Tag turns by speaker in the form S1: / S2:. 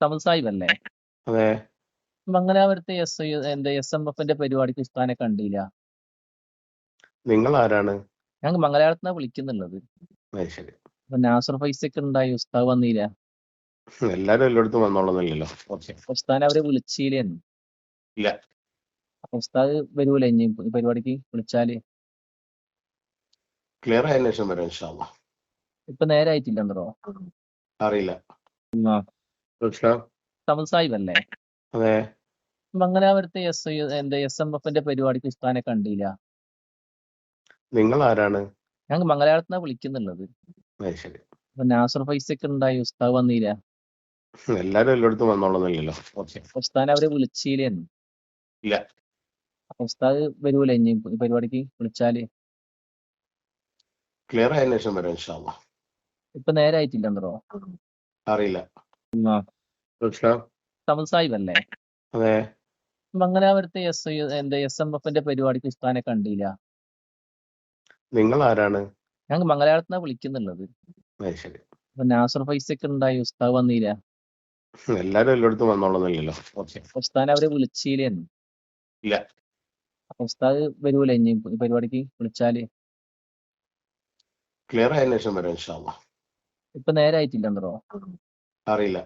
S1: തമിഴ് മംഗലാപുരത്തെ എസ് എന്താ S M എഫിന്റെ പരിപാടിക്ക് ഉസ്താനെ കണ്ടില്ല.
S2: നിങ്ങൾ ആരാണ്
S1: ഞങ്ങൾ മംഗലാപുരത്തുനിന്നാ വിളിക്കുന്നുള്ളത്. നാസർ ഫൈസക്ക് ഉണ്ടായി ഉസ്താദ് വന്നില്ല.
S2: എല്ലാരും എല്ലായിടത്തും വന്നോളന്നില്ലല്ലോ.
S1: ഉസ്താൻ അവരെ വിളിച്ചില്ലേന്ന്
S2: ഇല്ല.
S1: അപ്പൊ ഉസ്താദ് വരൂല ഇനി പരിപാടിക്ക് വിളിച്ചാൽ?
S2: ക്ലിയർ ആയതിനു ശേഷം വരാം
S1: ഇപ്പൊ നേരെ
S2: അറിയില്ല.
S1: ആ.
S2: പ്രശ്നം?
S1: തമിഴ്
S2: അതെ.
S1: മംഗലാപുരത്തെ എസ് എന്റെ എസ് എം എഫിന്റെ പരിപാടിക്ക് ഉസ്താനെ കണ്ടില്ല.
S2: നിങ്ങൾ ആരാണ്?
S1: ഞങ്ങൾ മംഗലാപുരത്ത് വിളിക്കുന്നുള്ളത്.
S2: ശരി.
S1: അപ്പൊ നാസർ ഫൈസക്ക് ഉണ്ടായി ഉസ്താവ് വന്നില്ല.
S2: എല്ലാരും എല്ലായിടത്തും വന്നോളന്നില്ലല്ലോ.
S1: ഉസ്താൻ അവരെ വിളിച്ചില്ലേന്ന്
S2: ഇല്ല.
S1: ഉസ്താദ് വരൂല ഇനി പരിപാടിക്ക്? വിളിച്ചാൽ?
S2: ക്ലിയർ ആയതിനു ശേഷം വരാം ഇൻഷാല്ല
S1: ഇപ്പൊ നേരായിട്ടില്ലെന്നോ
S2: അറിയില്ല.
S1: തമിഴ്സായിബല്ലേ
S2: പ്രശ്നം?
S1: തമിഴ്
S2: അതെ.
S1: മംഗലാപുരത്തെ എസ് ഐ എന്താ എസ് എം എഫിന്റെ പരിപാടിക്ക് ഉസ്താനെ കണ്ടില്ല.
S2: നിങ്ങൾ ആരാണ്?
S1: ഞങ്ങൾ മംഗലാപുരത്ത് വിളിക്കുന്നുള്ളത്. അപ്പൊ നാസർ ഫൈസക്ക് ഉണ്ടായി ഉസ്താവ് വന്നില്ല.
S2: എല്ലാരും എല്ലായിടത്തും വന്നോളന്നില്ലല്ലോ. ഓക്കെ.
S1: ഉസ്താൻ അവരെ വിളിച്ചില്ലേന്ന്
S2: ഇല്ല.
S1: അപ്പൊ ഉസ്താദ് വരൂല ഇനി പരിപാടിക്ക്? വിളിച്ചാൽ?
S2: ക്ലിയർ ആയതിനു ശേഷം വരാം ഇൻഷാല്ല
S1: ഇപ്പൊ നേരായിട്ടില്ലെന്നോ
S2: അറിയില്ല.